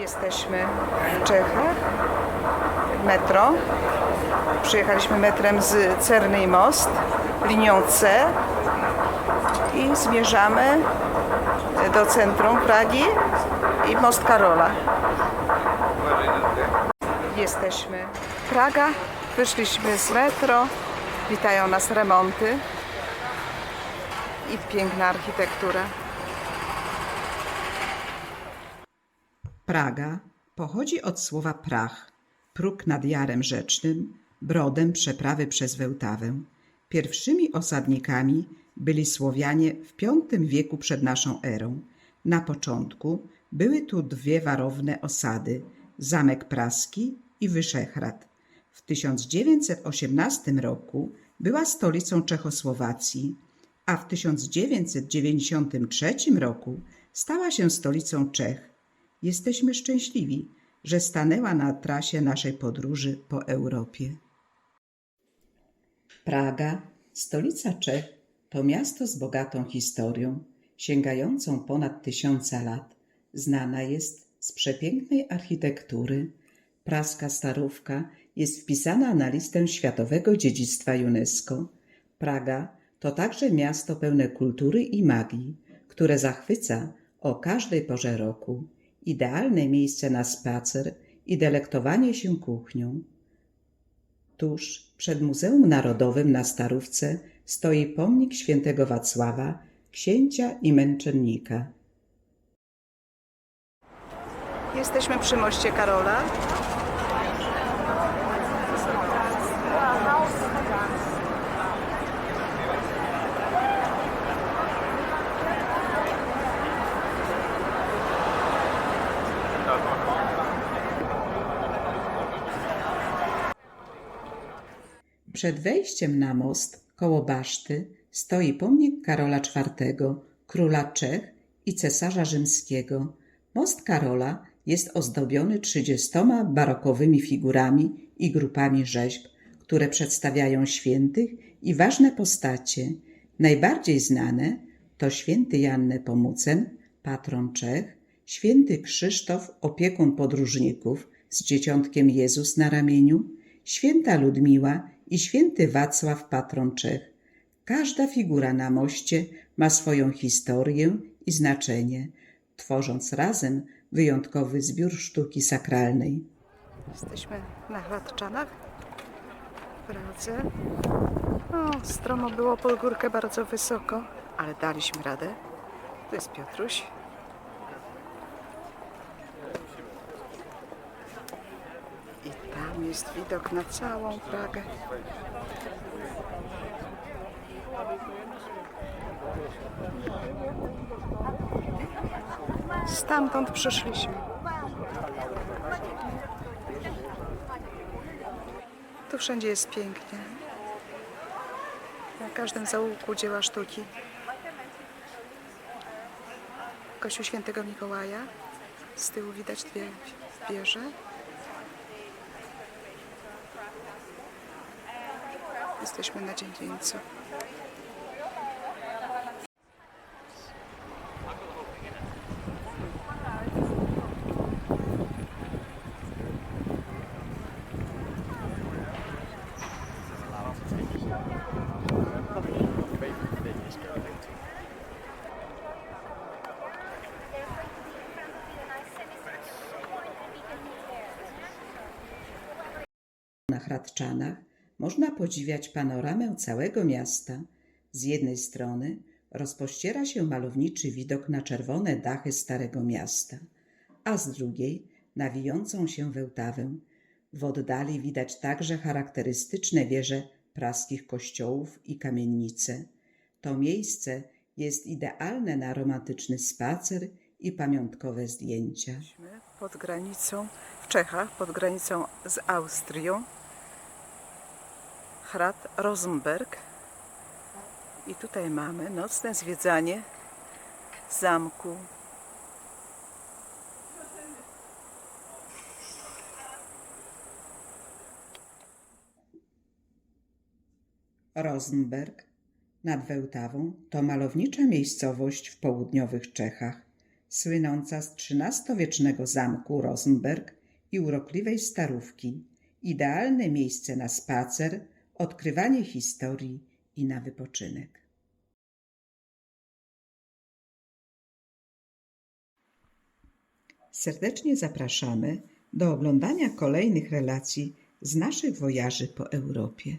Jesteśmy w Czechach, metro. Przyjechaliśmy metrem z Cerny Most, linią C i zmierzamy do centrum Pragi i Most Karola. Jesteśmy Praga, wyszliśmy z metro, witają nas remonty i piękna architektura. Praga pochodzi od słowa prach, próg nad jarem rzecznym, brodem przeprawy przez Wełtawę. Pierwszymi osadnikami byli Słowianie w V wieku przed naszą erą. Na początku były tu dwie warowne osady, Zamek Praski i Wyszehrad. W 1918 roku była stolicą Czechosłowacji, a w 1993 roku stała się stolicą Czech. Jesteśmy szczęśliwi, że stanęła na trasie naszej podróży po Europie. Praga, stolica Czech, to miasto z bogatą historią, sięgającą ponad tysiąca lat. Znana jest z przepięknej architektury. Praska Starówka jest wpisana na listę Światowego Dziedzictwa UNESCO. Praga to także miasto pełne kultury i magii, które zachwyca o każdej porze roku. Idealne miejsce na spacer i delektowanie się kuchnią. Tuż przed Muzeum Narodowym na Starówce stoi pomnik świętego Wacława, księcia i męczennika. Jesteśmy przy moście Karola. Przed wejściem na most, koło baszty, stoi pomnik Karola IV, króla Czech i cesarza rzymskiego. Most Karola jest ozdobiony trzydziestoma barokowymi figurami i grupami rzeźb, które przedstawiają świętych i ważne postacie. Najbardziej znane to święty Jan Nepomucen, patron Czech, święty Krzysztof, opiekun podróżników z dzieciątkiem Jezus na ramieniu, święta Ludmiła i święty Wacław, patron Czech. Każda figura na moście ma swoją historię i znaczenie, tworząc razem wyjątkowy zbiór sztuki sakralnej. Jesteśmy na Hradczanach w Pradze. O, stromo było pod górkę bardzo wysoko, ale daliśmy radę. Tu jest Piotruś. I tam jest widok na całą Pragę. Stamtąd przyszliśmy. Tu wszędzie jest pięknie. Na każdym zaułku dzieła sztuki. Kościół Świętego Mikołaja. Z tyłu widać dwie wieże. Jesteśmy na dziedzińcu. Na Hradczanach można podziwiać panoramę całego miasta. Z jednej strony rozpościera się malowniczy widok na czerwone dachy Starego Miasta, a z drugiej na wijącą się Wełtawę. W oddali widać także charakterystyczne wieże praskich kościołów i kamienice. To miejsce jest idealne na romantyczny spacer i pamiątkowe zdjęcia. Pod granicą, w Czechach, pod granicą z Austrią. Hrad Rosenberg. I tutaj mamy nocne zwiedzanie zamku. Rosenberg nad Wełtawą to malownicza miejscowość w południowych Czechach. słynąca z XIII-wiecznego zamku Rosenberg i urokliwej starówki, idealne miejsce na spacer, odkrywanie historii i na wypoczynek. Serdecznie zapraszamy do oglądania kolejnych relacji z naszych wojaży po Europie.